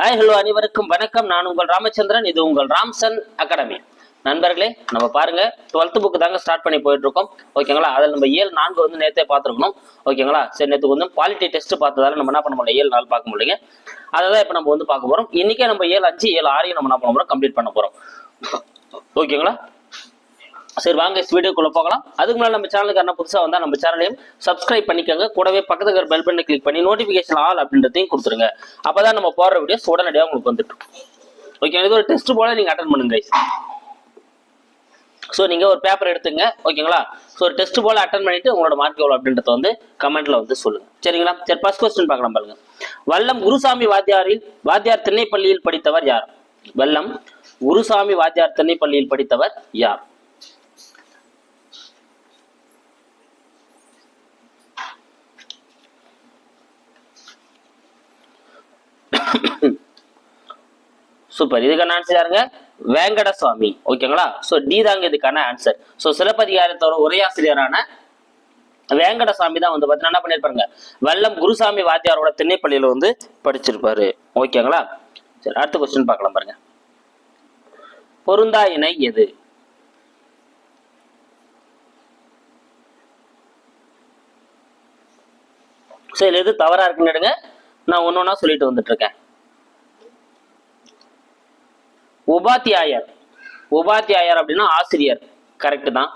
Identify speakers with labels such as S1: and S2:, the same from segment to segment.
S1: Hi hello அனைவருக்கும் வணக்கம். நான் உங்கள் ராமச்சந்திரன். இது உங்கள் ராம்சன் அகாடமி. நண்பர்களே நம்ம பாருங்க டுவெல்த் புக்கு தாங்க ஸ்டார்ட் பண்ணி போயிட்டு இருக்கோம் ஓகேங்களா? அதில் நம்ம ஏழு நான்கு வந்து நேற்றே பார்த்துருக்கணும். ஓகேங்களா? சரி நேற்று வந்து குவாலிட்டி டெஸ்ட் பார்த்ததால நம்ம என்ன பண்ண முடியல? ஏழு நாள் பார்க்க முடியல அதை தான் இப்போ நம்ம வந்து பார்க்க போறோம். இன்னைக்கே நம்ம ஏழு அஞ்சு ஏழு ஆறையும் நம்ம என்ன பண்ண போறோம்? கம்ப்ளீட் பண்ண போறோம். ஓகேங்களா? சரி வாங்க வீடியோக்குள்ள போகலாம். அதுக்கு முன்னாடி நம்ம சேனலுக்கு என்ன புதுசாக வந்தால் நம்ம சேனலையும் சப்ஸ்கிரைப் பண்ணிக்கோங்க. கூடவே பக்கத்துக்கு இருக்கிற பெல் பட்டனை கிளிக் பண்ணி நோட்டிஃபிகேஷன் ஆல் அப்படின்றதையும் கொடுத்துருங்க. அப்பதான் நம்ம போடுற வீடியோஸ் உடனடியாக உங்களுக்கு வந்துட்டு ஓகே இது ஒரு டெஸ்ட் போல நீங்கள் அட்டன் பண்ணுங்க ஸோ நீங்கள் ஒரு பேப்பர் எடுத்துங்க. ஓகேங்களா ஸோ ஒரு டெஸ்ட் போல அட்டன் பண்ணிட்டு உங்களோட மார்க் எவ்வளோ அப்படின்றத வந்து கமெண்ட்ல வந்து சொல்லுங்க. சரிங்களா? சரி ஃபர்ஸ்ட் கொஸ்டின் பார்க்கலாம் பாருங்க. வல்லம் குருசாமி வாத்தியாரில் வாத்தியார் திண்ணைப்பள்ளியில் படித்தவர் யார்? வல்லம் குருசாமி வாத்தியார் திண்ணைப்பள்ளியில் படித்தவர் யார்? சூப்பர் இதுக்கான ஆன்சர் யாருங்க? வேங்கட சுவாமி ஓகேங்களா ஸோ டி தாங்க இதுக்கான ஆன்சர் ஸோ சிலப்பதிகாரத்தோட உரையாசிரியரான வேங்கடசாமி தான் வந்து பார்த்தீங்கன்னா என்ன பண்ணியிருப்பாருங்க வல்லம் குருசாமி வாத்தியாரோட திண்ணைப்பள்ளியில் வந்து படிச்சிருப்பாரு. ஓகேங்களா சரி அடுத்த கொஸ்டின் பார்க்கலாம் பாருங்க. பொருந்தா இணை எது? சரி எது தவறா இருக்குன்னு நான் ஒன்று ஒன்றா சொல்லிட்டு வந்துட்டு இருக்கேன். உபாத்தியாயர். உபாத்தியாயர் அப்படின்னா ஆசிரியர். கரெக்ட் தான்.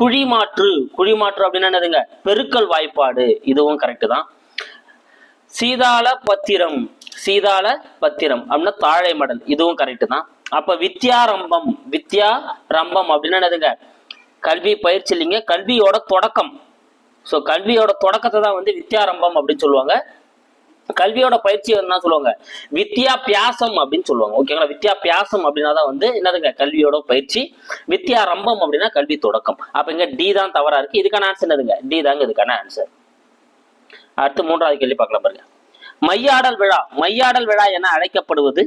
S1: குழிமாற்று. குழிமாற்று அப்படின்னா என்னதுங்க? பெருக்கல் வாய்ப்பாடு. இதுவும் கரெக்ட் தான். சீதாள பத்திரம். சீதாள பத்திரம் அப்படின்னா தாழை மடல். இதுவும் கரெக்ட் தான். அப்ப வித்யாரம்பம். வித்யா ரம்பம் அப்படின்னா என்னதுங்க? கல்வி பயிற்சி இல்லைங்க. கல்வியோட தொடக்கம். ஸோ கல்வியோட தொடக்கத்தை தான் வந்து வித்யாரம்பம் அப்படின்னு சொல்லுவாங்க. கல்வியோட பயிற்சி என்ன சொல்லுவாங்க. வித்யாபியாசம் அப்படின்னு சொல்லுவாங்க. ஓகேங்களா வித்யாபியாசம் அப்படின்னா தான் வந்து என்னதுங்க? கல்வியோட பயிற்சி. வித்யா ரம்பம் அப்படின்னா கல்வி தொடக்கம். அப்ப இங்க டி தான் தவறா இருக்கு. இதுக்கான ஆன்சர் என்னதுங்க? டி தாங்க இதுக்கான ஆன்சர் அடுத்து மூன்றாவது கேள்வி பார்க்கலாம் பாருங்க. மையாடல் விழா. மையாடல் விழா என அழைக்கப்படுவது?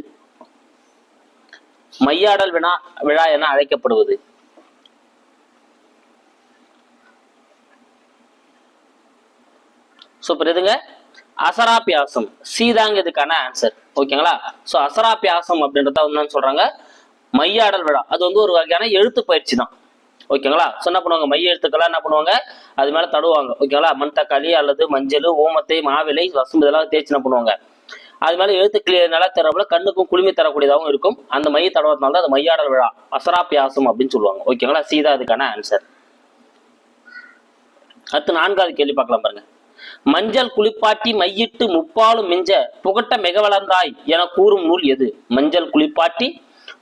S1: மையாடல் வினா விழா என அழைக்கப்படுவது? சூப்பர். எதுங்க? அசராபியாசம். சீதாங்க இதுக்கான ஆன்சர் ஓகேங்களா? ஸோ அசராபியாசம் அப்படின்றத வந்து சொல்றாங்க? மையாடல் விழா அது வந்து ஒரு வகையான எழுத்து பயிற்சி தான். ஓகேங்களா? ஸோ என்ன பண்ணுவாங்க? மைய எழுத்துக்கெல்லாம் என்ன பண்ணுவாங்க? அது மேல தடுவாங்க ஓகேங்களா? மண் தக்காளி அல்லது மஞ்சள் ஓமத்தை மாவிலை வசம் இதெல்லாம் தேய்ச்சி என்ன பண்ணுவாங்க? அது மேலே எழுத்து கிளியர் நல்லா தரப்புல கண்ணுக்கும் குளுமை தரக்கூடியதாகவும் இருக்கும். அந்த மைய தடவத்தினால தான் அது மையாடல் விழா அசராபியாசம் அப்படின்னு சொல்லுவாங்க. ஓகேங்களா? சீதா அதுக்கான ஆன்சர் அடுத்து நான்காவது கேள்வி பார்க்கலாம் பாருங்க. மஞ்சள் குளிப்பாட்டி மையிட்டு முப்பாலும் மிஞ்ச புகட்ட மிக வளர்ந்தாய் என கூறும் நூல் எது? மஞ்சள் குளிப்பாட்டி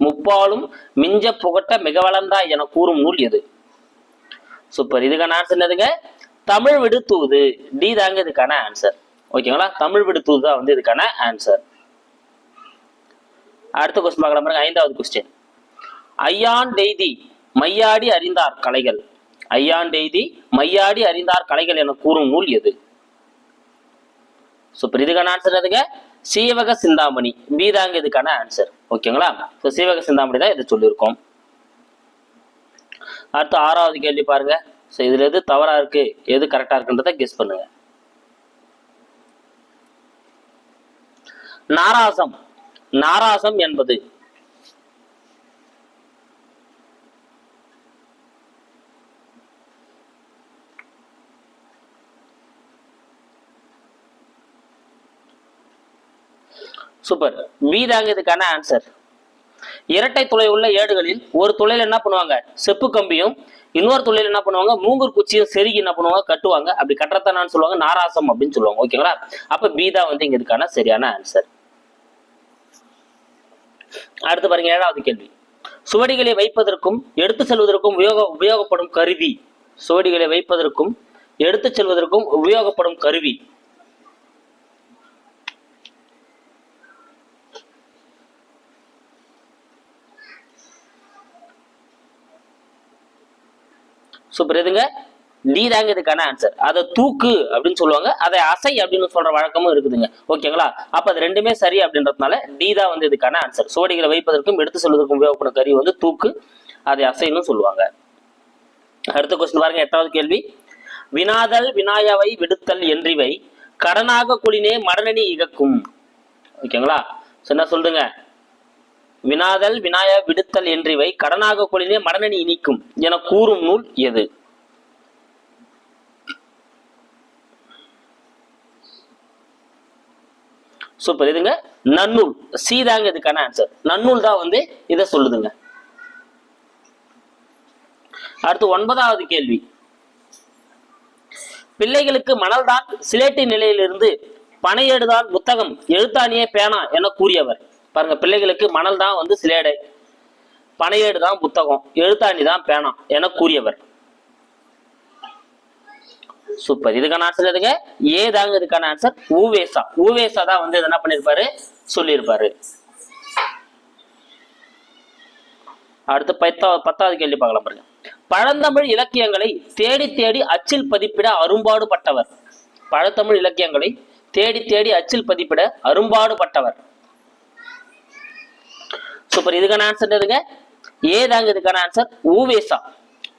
S1: முப்பாலும் மிஞ்ச புகட்ட மிக வளர்ந்தாய் என கூறும் நூல் எது? சூப்பர் இதுக்கான ஆன்சர் என்னதுங்க? தமிழ் விடுத்தூது. டி தாங்க இதுக்கான ஆன்சர் ஓகேங்களா தமிழ் விடுத்தூது தான் வந்து இதுக்கான ஆன்சர் அடுத்த கொஸ்டின் பார்க்கலாம் பாருங்க. ஐந்தாவது கொஸ்டின் ஐயான் டெய்தி மையாடி அறிந்தார் கலைகள். ஐயான் டெய்தி மையாடி அறிந்தார் கலைகள் என கூறும் நூல் எது? ஸோ இதுக்கான ஆன்சர் எதுங்க சீவக சிந்தாமணி. பி தாங்க இதுக்கான ஆன்சர் ஓகேங்களா ஸோ சீவக சிந்தாமணி தான் இதை சொல்லியிருக்கோம். அடுத்து ஆறாவது கேள்வி பாருங்க. ஸோ இதுல எது தவறா இருக்கு? எது கரெக்டா இருக்குன்றத கெஸ் பண்ணுங்க. நாராசம். நாராசம் என்பது சூப்பர் பி தாங்க இதுக்கான ஆன்சர் இரட்டை துளை உள்ள ஏடுகளில் ஒரு துளையில என்ன பண்ணுவாங்க? செப்பு கம்பியும் இன்னொரு தொழில் என்ன பண்ணுவாங்க? மூங்கூர் குச்சியும் செருகி என்ன பண்ணுவாங்க? கட்டுவாங்க. அப்படி கட்டுறதானு சொல்லுவாங்க? நாராசம் அப்படின்னு சொல்லுவாங்க. ஓகேங்களா அப்ப பீதா வந்து இங்க இதுக்கான சரியான ஆன்சர் அடுத்து பாருங்க ஏழாவது கேள்வி. சுவடிகளை வைப்பதற்கும் எடுத்து செல்வதற்கும் உபயோக உபயோகப்படும் கருவி. சுவடிகளை வைப்பதற்கும் எடுத்து செல்வதற்கும் உபயோகப்படும் கருவி. சூப்பர் எதுங்க? டி தாங்க இதுக்கான ஆன்சர் அதை தூக்கு அப்படின்னு சொல்லுவாங்க. அதை அசை அப்படின்னு சொல்ற வழக்கமும் இருக்குதுங்க. ஓகேங்களா? அப்ப அது ரெண்டுமே சரி அப்படின்றதுனால டி தான் வந்து இதுக்கான ஆன்சர் சுவடிகளை வைப்பதற்கும் எடுத்து செல்வதற்கும் உபயோகப்படும் கருவி வந்து தூக்கு அதை அசைன்னு சொல்லுவாங்க. அடுத்த கொஸ்டின் பாருங்க. எட்டாவது கேள்வி. வினாதல் வினாயாவை விடுத்தல் என்றிவை கடனாக குளினே மடனி இகக்கும். ஓகேங்களா? என்ன சொல்லுங்க வினாதல் வினாய விடுத்தல் என்றிவை கடனாக கொள்ளினே மடனணி இனிக்கும் என கூறும் நூல் எது? சூப்பர் இதுங்க நன்னூல். சீதாங்க இதுக்கான ஆன்சர் நன்னூல் தான் வந்து இதை சொல்லுதுங்க. அடுத்து ஒன்பதாவது கேள்வி. பிள்ளைகளுக்கு மணல்தான் சிலேட்டு நிலையிலிருந்து பனையேடுதான் புத்தகம் எழுத்தாணியே பேனா என கூறியவர். பாருங்க பிள்ளைகளுக்கு மணல் தான் வந்து சிலேடை. பனையேடு தான் புத்தகம். எழுத்தாணி தான் பேனா என கூறியவர். சூப்பர். இதுக்கான ஆன்சர் எதுங்க? ஏ தாங்க இதுக்கான ஆன்சர் ஊவேசா. ஊவேசா தான் வந்து என்ன பண்ணிருப்பாரு? சொல்லியிருப்பாரு. அடுத்து பத்தாவது பத்தாவது கேள்வி பார்க்கலாம் பாருங்க. பழந்தமிழ் இலக்கியங்களை தேடி தேடி அச்சில் பதிப்பிட அரும்பாடுபட்டவர். பழத்தமிழ் இலக்கியங்களை தேடி தேடி அச்சில் பதிப்பிட அரும்பாடுபட்டவர். சூப்பர். இதுக்கான ஆன்சர் என்னதுங்க? ஏ தாங்க இதுக்கான ஆன்சர் ஊவேசா.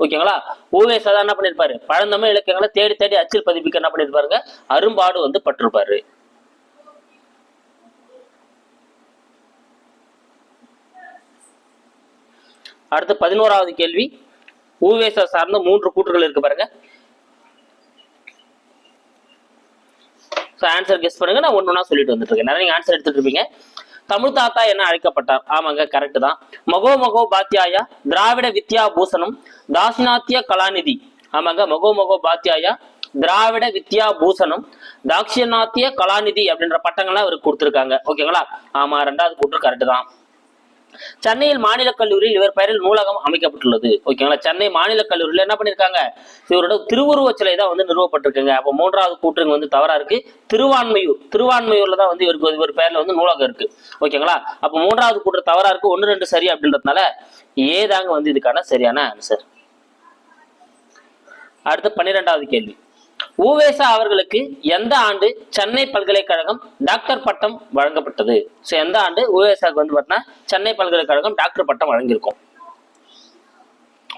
S1: ஓகேங்களா? ஊவேசா தான் என்ன பண்ணிருப்பாரு? பழந்தமிழ் இலக்கியங்களை தேடி தேடி அச்சில் பதிப்பிக்க என்ன பண்ணிருப்பாருங்க? அரும்பாடு வந்து பட்டிருப்பாரு. அடுத்து பதினோராவது கேள்வி. ஊவேசா சார்ந்த மூன்று கூற்றுகள் இருக்கு பாருங்க. ஆன்சர் கெஸ் பண்ணுங்க. நான் ஒன்று ஒன்றா சொல்லிட்டு வந்துட்டு இருக்கேன். நிறைய ஆன்சர் எடுத்துட்டு இருப்பீங்க. தமிழ் தாத்தா என்ன அழைக்கப்பட்டார். ஆமாங்க கரெக்ட் தான். மகோ மகோ பாத்தியாயா திராவிட வித்யா பூஷணம் தாசினாத்திய கலாநிதி. ஆமாங்க மகோ மகோ பாத்தியாயா திராவிட வித்யா பூஷணம் தாட்சிணாத்திய கலாநிதி அப்படின்ற பட்டங்கள்லாம் இவருக்கு கொடுத்துருக்காங்க. ஓகேங்களா? ஆமா ரெண்டாவது கூற்று கரெக்ட் தான். சென்னையில் மாநில கல்லூரியில் இவர் பெயரில் நூலகம் அமைக்கப்பட்டுள்ளது. ஓகேங்களா சென்னை மாநில கல்லூரியில் என்ன பண்ணிருக்காங்க? இவரோட திருவுருவச் சிலை தான் வந்து நிறுவப்பட்டிருக்குங்க. அப்போ மூன்றாவது கூற்றுங்க வந்து தவறா இருக்கு. திருவான்மையூர். திருவான்மையூர்ல தான் வந்து இவருக்கு இவர் பெயர்ல வந்து நூலகம் இருக்கு. ஓகேங்களா அப்போ மூன்றாவது கூற்று தவறா இருக்கு. ஒன்று ரெண்டு சரி அப்படின்றதுனால ஏதாங்க வந்து இதுக்கான சரியான ஆன்சர் அடுத்து பன்னிரெண்டாவது கேள்வி. ஊவேசா அவர்களுக்கு எந்த ஆண்டு சென்னை பல்கலைக்கழகம் டாக்டர் பட்டம் வழங்கப்பட்டது? ஸோ எந்த ஆண்டு ஊவேசாவுக்கு வந்து பார்த்தீங்கன்னா சென்னை பல்கலைக்கழகம் டாக்டர் பட்டம் வழங்கியிருக்கும்.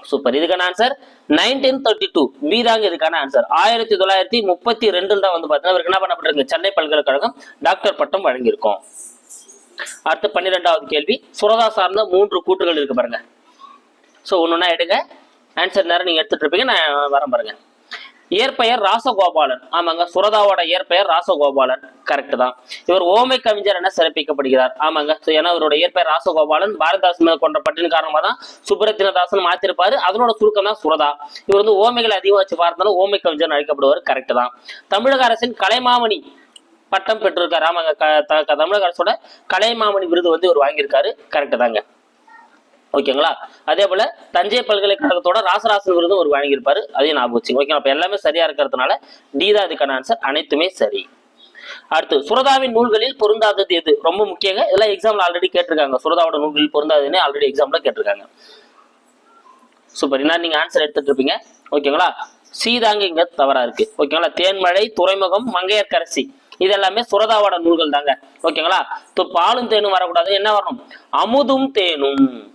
S1: சூப்பர் இதுக்கான answer nineteen thirty two B தாங்க இதுக்கான ஆன்சர் ஆயிரத்தி தொள்ளாயிரத்தி முப்பத்தி ரெண்டுல தான் வந்து பார்த்தீங்கன்னா இவருக்கு என்ன பண்ணப்பட்டிருக்கு? சென்னை பல்கலைக்கழகம் டாக்டர் பட்டம் வழங்கியிருக்கோம். அடுத்து பன்னிரெண்டாவது கேள்வி. சுரதா சார்ந்த மூன்று கூற்றுகள் இருக்கு பாருங்க. ஸோ ஒன்று எடுங்க. ஆன்சர் நேரம் நீங்கள் எடுத்துட்டு இருப்பீங்க. நான் வரேன் பாருங்க. இயற்பெயர் ராசகோபாலன். ஆமாங்க சுரதாவோட இயற்பெயர் ராசகோபாலன். கரெக்ட் தான். இவர் ஓமை கவிஞர் என சிறப்பிக்கப்படுகிறார். ஆமாங்க ஏன்னா இவரோட இயற்பெயர் ராசகோபாலன் பாரதிதாசன் மேல் கொண்ட பட்டின் காரணமா தான் சுப்ரத்தினதாசன் மாத்திருப்பாரு அதனோட சுருக்கம் தான் சுரதா. இவர் வந்து ஓமைகளை அதிகம் வச்சு பார்த்தாலும் ஓமை கவிஞர் அழைக்கப்படுவார். கரெக்ட் தான். தமிழக அரசின் கலைமாமணி பட்டம் பெற்றிருக்காரு. ஆமாங்க க- த- தமிழக அரசோட கலைமாமணி விருது வந்து இவர் வாங்கியிருக்காரு. கரெக்ட் தாங்க. ஓகேங்களா? அதே போல தஞ்சை பல்கலைக்கழகத்தோட ராசராசன் விருதும் ஒரு வழங்கியிருப்பாரு. அதையும் ஞாபகம் வச்சுங்க ஓகேங்களா? அப்ப எல்லாமே சரியா இருக்கிறதுனால டி தான் இதுக்கான ஆன்சர் அனைத்துமே சரி. அடுத்து சுரதாவின் நூல்களில் பொருந்தாதது எது? ரொம்ப முக்கியங்க. இதெல்லாம் எக்ஸாம்ல ஆல்ரெடி கேட்டிருக்காங்க. சுரதாவோட நூல்களில் பொருந்தாதுன்னு ஆல்ரெடி எக்ஸாம்ல கேட்டிருக்காங்க. சூப்பர் என்ன நீங்க ஆன்சர் எடுத்துட்டு இருப்பீங்க. ஓகேங்களா? சீதாங்க இங்க தவறா இருக்கு. ஓகேங்களா? தேன்மழை துறைமுகம் மங்கையர்கரசி. இது எல்லாமே சுரதாவோட நூல்கள் தாங்க ஓகேங்களா? இப்போ பாலும் தேனும் வரக்கூடாது. என்ன வரணும்? அமுதும் தேனும்.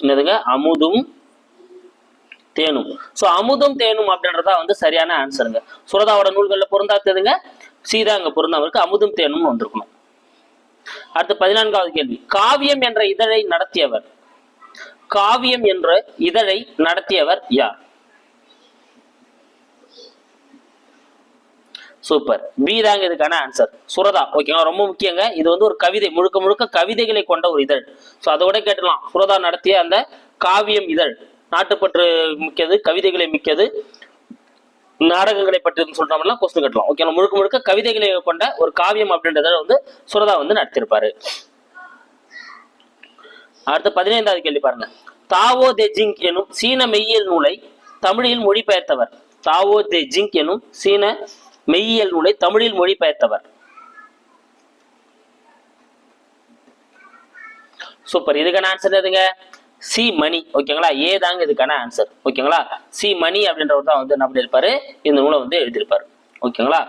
S1: என்னதுங்க? அமுதும் தேனும். சோ அமுதும் தேனும் அப்படின்றதா வந்து சரியான ஆன்சருங்க சுரதாவோட நூல்களில் பொருந்தாத்ததுங்க சீதா அங்க பொருந்தாமருக்கு அமுதும் தேனும்னு வந்திருக்கணும். அடுத்து பதினான்காவது கேள்வி. காவியம் என்ற இதழை நடத்தியவர். காவியம் என்ற இதழை நடத்தியவர் யார்? சூப்பர் பி தாங்க இதுக்கான ஆன்சர் சுரதா. ஓகேங்களா ரொம்ப முக்கியங்க. இது வந்து ஒரு கவிதை. முழுக்க முழுக்க கவிதைகளை கொண்ட ஒரு இதழ். ஸோ அதோட கேட்டலாம் சுரதா நடத்திய அந்த காவியம் இதழ். நாட்டுப்பற்று மிக்கது கவிதைகளை மிக்கது நாடகங்களை பற்றி சொல்றோம்னா கொஸ்டின் கட்டலாம் ஓகே முழுக்க முழுக்க கவிதைகளை கொண்ட ஒரு காவியம் அப்படின்றத வந்து சுரதா வந்து நடத்தியிருப்பாரு அடுத்து பதினைந்தாவது கேள்வி பாருங்க. தாவோ தே ஜிங் எனும் சீன மெய்யியல் நூலை தமிழில் மொழிபெயர்த்தவர். தாவோ தே ஜிங் எனும் சீன மெய்யியல் நூலை தமிழில் மொழிபெயர்த்தவர். சூப்பர் இதுக்கான ஆன்சர் எதுங்க சி மணி. ஓகேங்களா ஏ தாங்க இதுக்கான ஆன்சர் ஓகேங்களா சி மணி அப்படின்றவர் தான் வந்து என்ன பண்ணியிருப்பாரு? இந்த நூலை வந்து எழுதியிருப்பாரு. ஓகேங்களா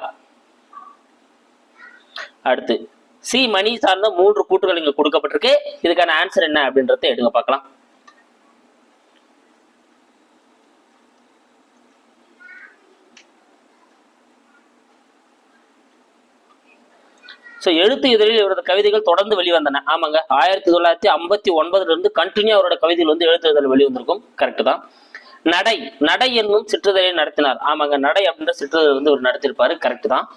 S1: அடுத்து சி மணி சார்ந்த மூன்று கூட்டுகள் இங்க கொடுக்கப்பட்டிருக்கு. இதுக்கான ஆன்சர் என்ன அப்படின்றத எடுங்க பார்க்கலாம். ஸோ எழுத்து இதழில் இவரது கவிதைகள் தொடர்ந்து வெளிவந்தன. ஆமாங்க. ஆயிரத்தி தொள்ளாயிரத்தி ஐம்பத்தி ஒன்பதுல இருந்து கண்டினியூ அவரோட கவிதைகள் வந்து எழுத்து இதழ் வெளிவந்திருக்கும். கரெக்ட் தான். நடை. நடை என்னும் சிற்றுதலை நடத்தினார். ஆமாங்க. நடை அப்படின்ற சிற்றுதல் வந்து இவர் நடத்திருப்பாரு கரெக்ட் தான்.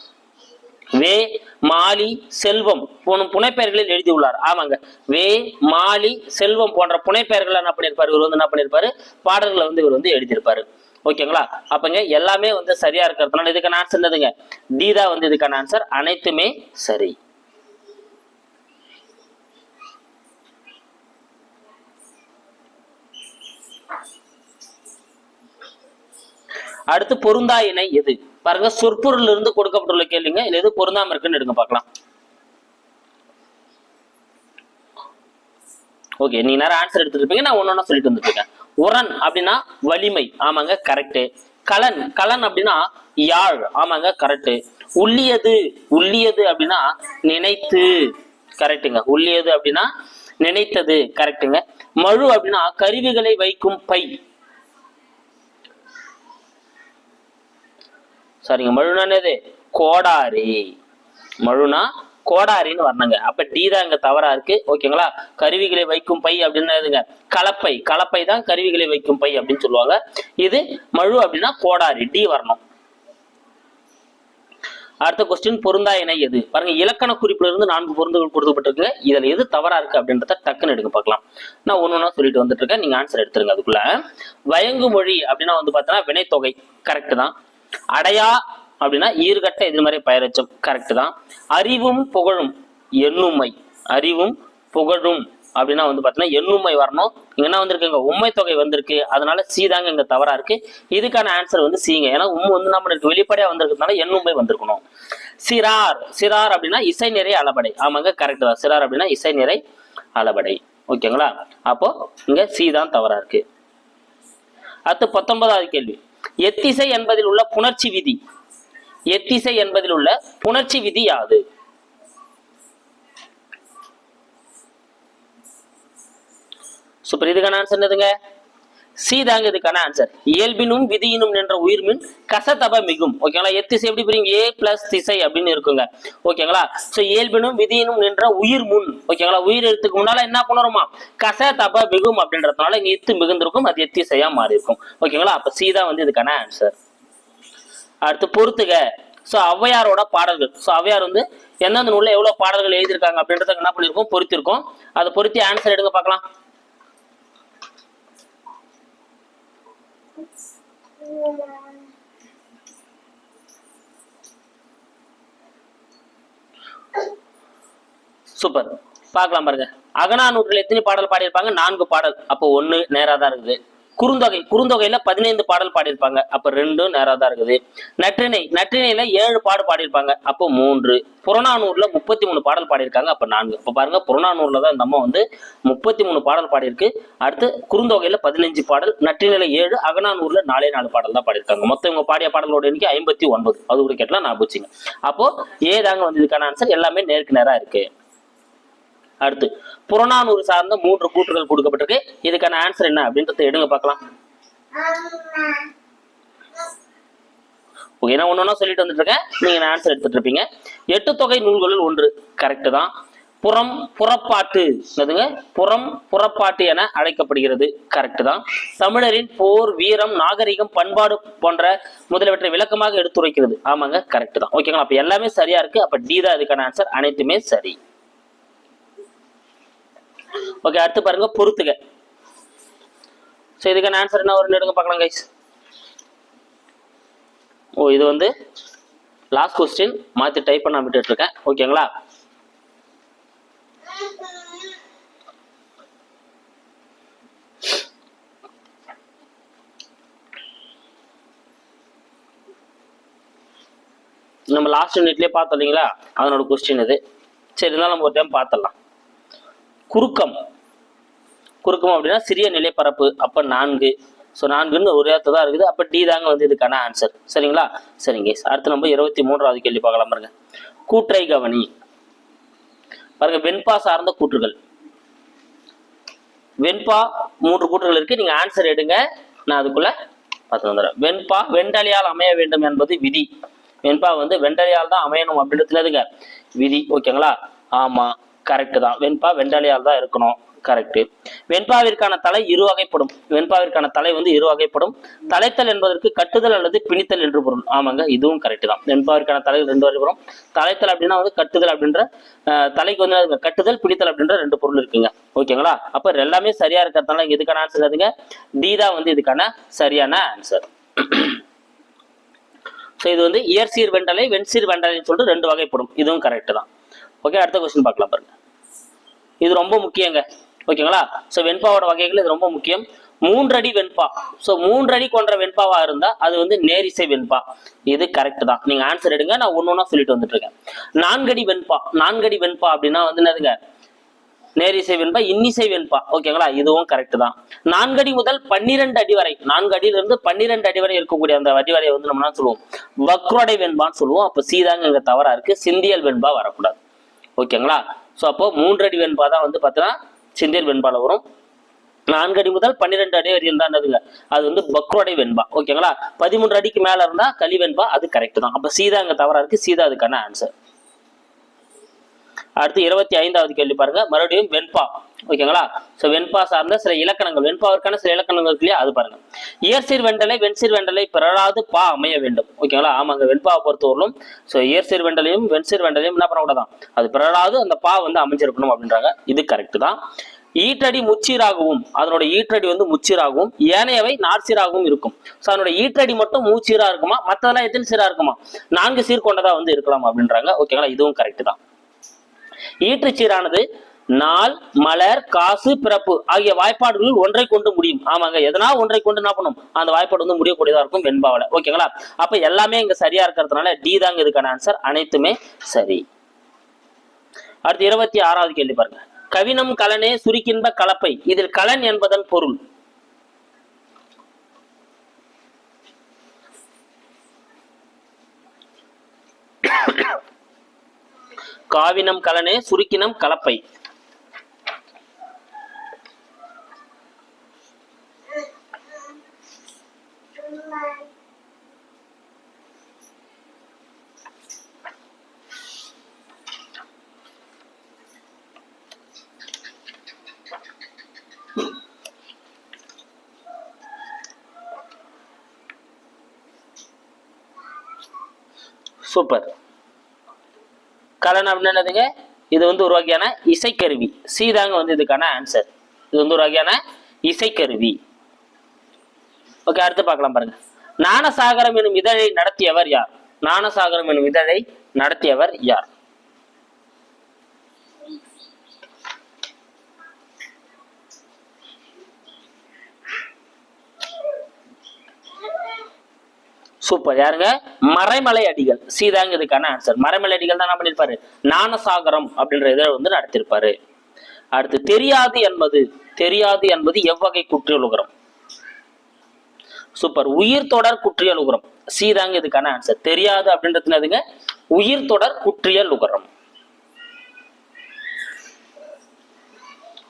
S1: வே மாலி செல்வம் போன புனைப்பெயர்களில் எழுதியுள்ளார். ஆமாங்க. வே மாலி செல்வம் போன்ற புனைப்பெயர்கள் என்ன பண்ணியிருப்பார்? இவர் வந்து என்ன பண்ணியிருப்பாரு? பாடல்களை வந்து இவர் வந்து எழுதியிருப்பாரு. ஓகேங்களா? அப்பங்க எல்லாமே வந்து சரியா இருக்கிறதுனால இதுக்கான ஆன்சர் என்னதுங்க? டி தான் வந்து இதுக்கான ஆன்சர் அனைத்துமே சரி. அடுத்து பொருந்தா இணை எது? பாருங்க சொற்பொருள் இருந்து கொடுக்கப்பட்டுள்ள கேள்விங்க. இது எது பொருந்தாம இருக்குன்னு எடுங்க பார்க்கலாம். ஓகே நீ நேரம் ஆன்சர் எடுத்துட்டு இருப்பீங்க. நான் ஒன்னொன்னா சொல்லிட்டு வந்துட்டு இருக்கேன். உரன் அப்படின்னா வலிமை. ஆமாங்க கரெக்ட் கலன். கலன் அப்படின்னா யாழ். ஆமாங்க கரெக்ட் உள்ளியது. உள்ளியது அப்படின்னா நினைத்து. கரெக்டுங்க உள்ளியது அப்படின்னா நினைத்தது. கரெக்ட்டுங்க மழு அப்படின்னா கருவிகளை வைக்கும் பை. சரிங்க மழுனானது? கோடாரி. மழுனா கோடாரின்னு வரணுங்க. அப்ப டி தான் இங்க தவறா இருக்கு. ஓகேங்களா கருவிகளை வைக்கும் பை அப்படின்னு கலப்பை. கலப்பை தான் கருவிகளை வைக்கும் பை அப்படின்னு சொல்லுவாங்க. இது மழு அப்படின்னா கோடாரி. டி வரணும். அடுத்த கொஸ்டின் பொருந்தா இணை எது? பாருங்க இலக்கண குறிப்புல இருந்து நான்கு பொருந்துகள் கொடுக்கப்பட்டிருக்கு. இதுல எது தவறா இருக்கு அப்படின்றத டக்குன்னு எடுக்க பார்க்கலாம். நான் ஒண்ணு ஒண்ணா சொல்லிட்டு வந்துட்டு இருக்கேன். நீங்க ஆன்சர் எடுத்துருங்க அதுக்குள்ள. வயங்கு மொழி அப்படின்னா வந்து பார்த்தோன்னா வினைத்தொகை. கரெக்ட் தான். அடையா அப்படின்னா ஈர்கட்ட எதிர்மறை பெயரச்சம் கரெக்ட் தான். அறிவும் புகழும் எண்ணுமை. அறிவும் புகழும் அப்படின்னா வந்து பார்த்தீங்கன்னா எண்ணுமை வரணும். இங்க என்ன வந்திருக்குங்க உண்மை தொகை வந்திருக்கு. அதனால சி தாங்க இங்க தவறா இருக்கு. இதுக்கான ஆன்சர் வந்து சிங்க ஏன்னா உண்மை வந்து நம்மளுக்கு வெளிப்படையா வந்திருக்கிறதுனால எண்ணுமை வந்திருக்கணும். சிறார். சிறார் அப்படின்னா இசை நிறை அளபடை. ஆமாங்க கரெக்ட் தான். சிறார் அப்படின்னா இசை நிறை அளபடை. ஓகேங்களா? அப்போ இங்க சி தான் தவறா இருக்கு. அடுத்து பத்தொன்பதாவது கேள்வி. எத்திசை என்பதில் உள்ள புணர்ச்சி விதி. எத்திசை என்பதில் உள்ள புணர்ச்சி விதி யாது? சூப்பர். இதுக்கான ஆன்சர் என்னதுங்க? சி தாங்க இதுக்கான ஆன்சர் இயல்பினும் விதியினும் நின்ற உயிர்மின் கசதப மிகும் ஓகேங்களா எத்திசை எப்படி புரியும்? ஏ பிளஸ் திசை அப்படின்னு இருக்குங்க. ஓகேங்களா சோ இயல்பினும் விதியினும் நின்ற உயிர் முன் ஓகேங்களா உயிர் எழுத்துக்கு முன்னால என்ன பண்ணுறோமா கச தப மிகும் அப்படின்றதுனால இங்க எத்து மிகுந்திருக்கும் அது எத்திசையா மாறி இருக்கும் ஓகேங்களா அப்ப சி தான் வந்து இதுக்கான ஆன்சர் அடுத்து பொறுத்துக. ஸோ ஔவையாரோட பாடல்கள். ஸோ ஔவையார் வந்து எந்தெந்த நூலில் எவ்வளவு பாடல்கள் எழுதியிருக்காங்க அப்படின்றத என்ன பண்ணியிருக்கோம்? பொறுத்திருக்கோம். அதை பொருத்தி ஆன்சர் எடுங்க பார்க்கலாம். சூப்பர் பார்க்கலாம் பாருங்க. அகனா நூற்றில் எத்தனை பாடல் பாடியிருப்பாங்க? நான்கு பாடல். அப்போ ஒண்ணு நேராக தான் இருக்குது. குறுந்தொகை குறுந்தொகையில பதினைந்து பாடல் பாடியிருப்பாங்க. அப்ப ரெண்டும் நேரம் தான் இருக்குது. நற்றினை நற்றினையில ஏழு பாடு பாடியிருப்பாங்க. அப்போ மூன்று. புறநானூர்ல முப்பத்தி மூணு பாடல் பாடியிருக்காங்க. அப்ப நான்கு. இப்ப பாருங்க புறநானூர்ல தான் இந்த அம்மா வந்து முப்பத்தி மூணு பாடல் பாடியிருக்கு. அடுத்து குறுந்தொகையில பதினஞ்சு பாடல் நற்றினையில ஏழு அகநானூர்ல நாலே நாலு பாடல் தான் பாடியிருக்காங்க. மொத்தம் இவங்க பாடிய பாடலோட எண்ணிக்கை ஐம்பத்தி ஒன்பது. அது கூட கேட்டலாம் நான் போச்சுங்க அப்போ ஏதாங்க வந்து இதுக்கான ஆன்சர் எல்லாமே நேருக்கு நேரா இருக்கு. அடுத்து புறநானூறு சார்ந்த மூன்று கூற்றுகள் கொடுக்கப்பட்டிருக்கு. இதுக்கான ஆன்சர் என்ன அப்படின்றத எடுங்க பார்க்கலாம். ஓகே நான் ஒன்று சொல்லிட்டு வந்துட்டு இருக்கேன் நீங்க ஆன்சர் எடுத்துட்டு இருப்பீங்க. எட்டு தொகை நூல்களில் ஒன்று. கரெக்ட் தான். புறம் புறப்பாட்டு. என்னதுங்க? புறம் புறப்பாட்டு என அழைக்கப்படுகிறது. கரெக்ட் தான். தமிழரின் போர் வீரம் நாகரிகம் பண்பாடு போன்ற முதலியவற்றை விளக்கமாக எடுத்துரைக்கிறது. ஆமாங்க கரெக்ட் தான். ஓகேங்களா அப்ப எல்லாமே சரியா இருக்கு. அப்ப டி தான் இதுக்கான ஆன்சர் அனைத்துமே சரி. ஓகே அடுத்து பாருங்க பொறுத்துக. ஸோ இதுக்கான ஆன்சர் என்ன வரும்னு எடுங்க பார்க்கலாம் கைஸ் ஓ இது வந்து லாஸ்ட் கொஸ்டின் மாற்றி டைப் பண்ண விட்டுட்டு இருக்கேன். ஓகேங்களா நம்ம லாஸ்ட் யூனிட்லேயே பார்த்தோம் இல்லைங்களா? அதனோட கொஸ்டின் இது. சரி இருந்தாலும் நம்ம ஒரு டைம் பார்த்துடலாம். குறுக்கம். குறுக்கம் அப்படின்னா சிறிய நிலைப்பரப்பு அப்ப நான்கு. ஸோ நான்குன்னு ஒரே தான் இருக்குது. அப்ப டி தாங்க வந்து இதுக்கான ஆன்சர் சரிங்களா? சரிங்க. அடுத்து நம்ம இருபத்தி மூன்றாவது கேள்வி பார்க்கலாம் பாருங்க. கூற்றை கவனி. பாருங்க வெண்பா சார்ந்த கூற்றுகள். வெண்பா மூன்று கூற்றுகள் இருக்கு. நீங்க ஆன்சர் எடுங்க. நான் அதுக்குள்ள பார்த்து வந்துடுறேன். வெண்பா வெண்டலியால் அமைய வேண்டும் என்பது விதி. வெண்பா வந்து வெண்டலியால் தான் அமையணும் அப்படின்றதுலதுங்க விதி. ஓகேங்களா? ஆமா. கரெக்டு தான். வெண்பா வெண்டலையால் தான் இருக்கணும். கரெக்ட் வெண்பாவிற்கான தலை இரு வகைப்படும் வெண்பாவிற்கான தலை வந்து இரு வகைப்படும் தலைத்தல் என்பதற்கு கட்டுதல் அல்லது பிணித்தல் என்று பொருள். ஆமாங்க இதுவும் கரெக்ட் தான். வெண்பாவிற்கான தலை ரெண்டு வகைப்படும். தலைத்தல் அப்படின்னா வந்து கட்டுதல் அப்படின்ற தலைக்கு வந்து கட்டுதல் பிடித்தல் அப்படின்ற ரெண்டு பொருள் இருக்குங்க. ஓகேங்களா? அப்ப எல்லாமே சரியா இருக்கிறதுனால இங்க இதுக்கான ஆன்சர் அதுங்க டி தான் வந்து இதுக்கான சரியான ஆன்சர் ஸோ இது வந்து இயற்சீர் வெண்டலை வெண்சீர் வெண்டலைன்னு சொல்லிட்டு ரெண்டு வகைப்படும். இதுவும் கரெக்ட் தான். ஓகே அடுத்த கொஸ்டின் பார்க்கலாம் பாருங்க. இது ரொம்ப முக்கியங்க. ஓகேங்களா ஸோ வெண்பாவோட வகைகள் இது ரொம்ப முக்கியம். மூன்றடி வெண்பா. ஸோ மூன்றடி கொன்ற வெண்பாவா இருந்தா அது வந்து நேரிசை வெண்பா. இது கரெக்ட் தான். நீங்க ஆன்சர் எடுங்க நான் ஒன்னு ஒன்றா சொல்லிட்டு வந்துட்டு இருக்கேன். நான்கடி வெண்பா. நான்கடி வெண்பா அப்படின்னா வந்து என்னதுங்க? நேரிசை வெண்பா இன்னிசை வெண்பா. ஓகேங்களா இதுவும் கரெக்ட் தான். நான்கடி முதல் பன்னிரெண்டு அடி வரை. நான்கு அடியில இருந்து பன்னிரெண்டு அடி வரை இருக்கக்கூடிய அந்த அடி வரையை வந்து நம்ம என்ன சொல்லுவோம்? வக்ரோடை வெண்பான்னு சொல்லுவோம். அப்போ சீதாங்க இங்க தவறா இருக்கு. சிந்தியல் வெண்பா வரக்கூடாது. ஓகேங்களா? ஸோ அப்போ மூன்று அடி வெண்பா தான் வந்து பார்த்தீங்கன்னா சிந்தியல் வெண்பால வரும். நான்கு அடி முதல் பன்னிரெண்டு அடி வரை தான் என்னதுங்க? அது வந்து பக்ரோடை வெண்பா. ஓகேங்களா? பதிமூன்று அடிக்கு மேலே இருந்தால் களி வெண்பா அது கரெக்ட் தான். அப்போ சீதா அங்கே தவறாக இருக்குது சீதா அதுக்கான ஆன்சர் அடுத்து இருபத்தி ஐந்தாவது கேள்வி பாருங்க. மறுபடியும் வெண்பா. ஓகேங்களா? ஸோ வெண்பா சார்ந்த சில இலக்கணங்கள். வெண்பாவிற்கான சில இலக்கணங்கள் இல்லையா? அது பாருங்க. இயற்சீர் வெண்டலை வெண்சீர் வெண்டலை பிறராது பா அமைய வேண்டும். ஓகேங்களா? ஆமாங்க வெண்பாவை பொறுத்தவரையிலும். ஸோ இயற்சீர் வெண்டலையும் வெண்சீர் வெண்டலையும் என்ன பண்ணக்கூடாதான் அது பிறராது அந்த பா வந்து அமைஞ்சிருக்கணும் அப்படின்றாங்க. இது கரெக்ட் தான். ஈற்றடி முச்சீராகவும் அதனோட ஈற்றடி வந்து முச்சீராகவும் ஏனையவை நாற்சீராகவும் இருக்கும். ஸோ அதனோட ஈற்றடி மட்டும் மூச்சீரா இருக்குமா? மற்றதெல்லாம் எத்தனை சீரா இருக்குமா? நான்கு சீர் கொண்டதா வந்து இருக்கலாம் அப்படின்றாங்க. ஓகேங்களா? இதுவும் கரெக்ட் தான். ஈற்றுச்சீரானது நாள் மலர் காசு பிறப்பு ஆகிய வாய்ப்பாடுகள் ஒன்றை கொண்டு முடியும். ஆமாங்க எதனா ஒன்றை கொண்டு என்ன பண்ணும் அந்த வாய்ப்பாடு வந்து முடியக்கூடியதா இருக்கும் வெண்பாவில. ஓகேங்களா? அப்ப எல்லாமே இங்க சரியா இருக்கிறதுனால டி தாங்க இதுக்கான ஆன்சர் அனைத்துமே சரி. அடுத்து இருபத்தி ஆறாவது கேள்வி பாருங்க. கவினம் கலனே சுருக்கின்ப கலப்பை. இதில் கலன் என்பதன் பொருள். காவினம் கலனே சுருக்கினம் கலப்பை. சூப்பர். கலன் அப்படின்னு என்னதுங்க? இது வந்து ஒரு வகையான இசைக்கருவி. சி தாங்க வந்து இதுக்கான ஆன்சர் இது வந்து ஒரு வகையான இசைக்கருவி. ஓகே அடுத்து பார்க்கலாம் பாருங்க. ஞானசாகரம் எனும் இதழை நடத்தியவர் யார்? ஞானசாகரம் எனும் இதழை நடத்தியவர் யார்? சூப்பர் யாருங்க? மறைமலை அடிகள். சீதாங்க இதுக்கான ஆன்சர் மறைமலை அடிகள் தான் என்ன பண்ணிருப்பாரு? ஞானசாகரம் அப்படின்ற இதை வந்து நடத்திருப்பாரு. அடுத்து தெரியாது என்பது. தெரியாது என்பது எவ்வகை குற்றியலுகரம் சூப்பர் உயிர் தொடர் குற்றியல் உகரம் சீதாங்க இதுக்கான ஆன்சர் தெரியாது அப்படின்றது என்னதுங்க? உயிர் தொடர் குற்றியல் உகரம்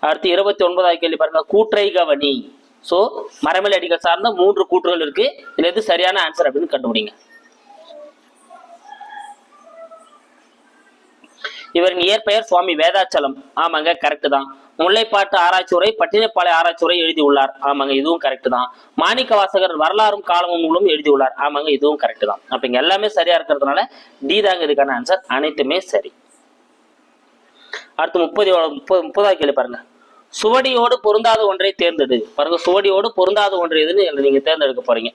S1: அடுத்து இருபத்தி ஒன்பதாவது கேள்வி பாருங்க. கூற்றை கவனி. ஸோ மரமலை அடிகள் சார்ந்த மூன்று கூற்றுகள் இருக்கு. இதுல எது சரியான ஆன்சர் அப்படின்னு கண்டுபிடிங்க. இவரின் இயற்பெயர் சுவாமி வேதாச்சலம். ஆமாங்க கரெக்ட் தான். முல்லைப்பாட்டு ஆராய்ச்சி உரை பட்டினப்பாளைய ஆராய்ச்சி உரை எழுதியுள்ளார் ஆமாங்க இதுவும் கரெக்ட் தான். மாணிக்க வாசகர் வரலாறும் காலமும் நூலும் எழுதியுள்ளார் ஆமாங்க இதுவும் கரெக்ட் தான். அப்ப இங்க எல்லாமே சரியா இருக்கிறதுனால டி தாங்க இதுக்கான ஆன்சர் அனைத்துமே சரி. அடுத்து முப்பது முப்பது முப்பதாவது கேள்வி பாருங்க. சுவடியோடு பொருந்தாத ஒன்றை தேர்ந்தெடு. பாருங்க சுவடியோடு பொருந்தாத ஒன்று எதுன்னு நீங்க தேர்ந்தெடுக்க போறீங்க.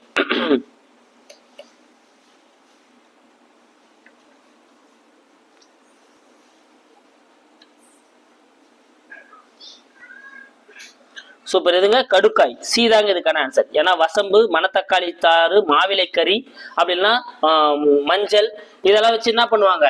S1: சூப்பர் இதுங்க கடுக்காய். சீதாங்க இதுக்கான ஆன்சர் ஏன்னா வசம்பு மணத்தக்காளி சாறு மாவிலை கறி அப்படின்னா ஆஹ், மஞ்சள் இதெல்லாம் வச்சு என்ன பண்ணுவாங்க?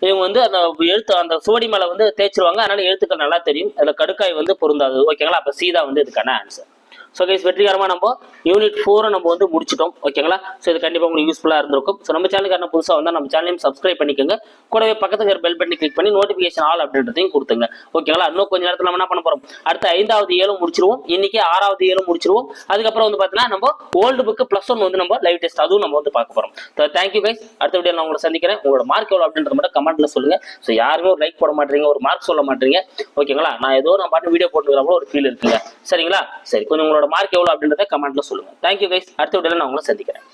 S1: இவங்க வந்து அந்த எழுத்து அந்த சுவடி மேலே வந்து தேய்ச்சிருவாங்க. அதனால எழுத்துக்கள் நல்லா தெரியும். அதுல கடுக்காய் வந்து பொருந்தாது. ஓகேங்களா? அப்ப சீதா வந்து இதுக்கான ஆன்சர் ஸோ கைஸ் வெற்றிகரமாக நம்ம யூனிட் ஃபோரை நம்ம வந்து முடிச்சிட்டோம். ஓகேங்களா ஸோ இது கண்டிப்பாக உங்களுக்கு யூஸ்ஃபுல்லாக இருந்திருக்கும். ஸோ நம்ம சேனலுக்கான புதுசாக வந்தால் நம்ம சேனலையும் சப்ஸ்கிரைப் பண்ணிக்கோங்க. கூடவே பக்கத்துக்கு பெல் பண்ணி கிளிக் பண்ணி நோட்டிஃபிகேஷன் ஆல் அப்படின்றதையும் கொடுத்துங்க ஓகேங்களா இன்னும் கொஞ்சம் நேரத்தில் நம்ம என்ன பண்ண போகிறோம் அடுத்த ஐந்தாவது ஏழும் முடிச்சிருவோம். இன்னைக்கு ஆறாவது ஏழும் முடிச்சிருவோம். அதுக்கப்புறம் வந்து பார்த்தீங்கன்னா நம்ம ஓல்டு புக்கு ப்ளஸ் ஒன் வந்து நம்ம லைவ் டெஸ்ட் அதுவும் நம்ம வந்து பார்க்க போகிறோம் ஸோ தேங்க்யூ கைஸ் அடுத்த வீடியோ நான் உங்களை சந்திக்கிறேன். உங்களோட மார்க் எவ்வளோ அப்படின்றத மட்டும் கமெண்ட்ல சொல்லுங்க. ஸோ யாருமே ஒரு லைக் போட மாட்டீங்க ஒரு மார்க் சொல்ல மாட்டீங்க. ஓகேங்களா நான் ஏதோ நான் பாட்டு வீடியோ போட்டுக்கிறப்போ ஒரு ஃபீல் இருக்குங்க. சரிங்களா? சரி கொஞ்சம் உங்களோட மார்க் எவ்வளோ அப்படின்றத கமெண்ட்ல சொல்லுங்க. தேங்க்யூ கைஸ் அடுத்த வீடியோவில் நான் உங்களை சந்திக்கிறேன்.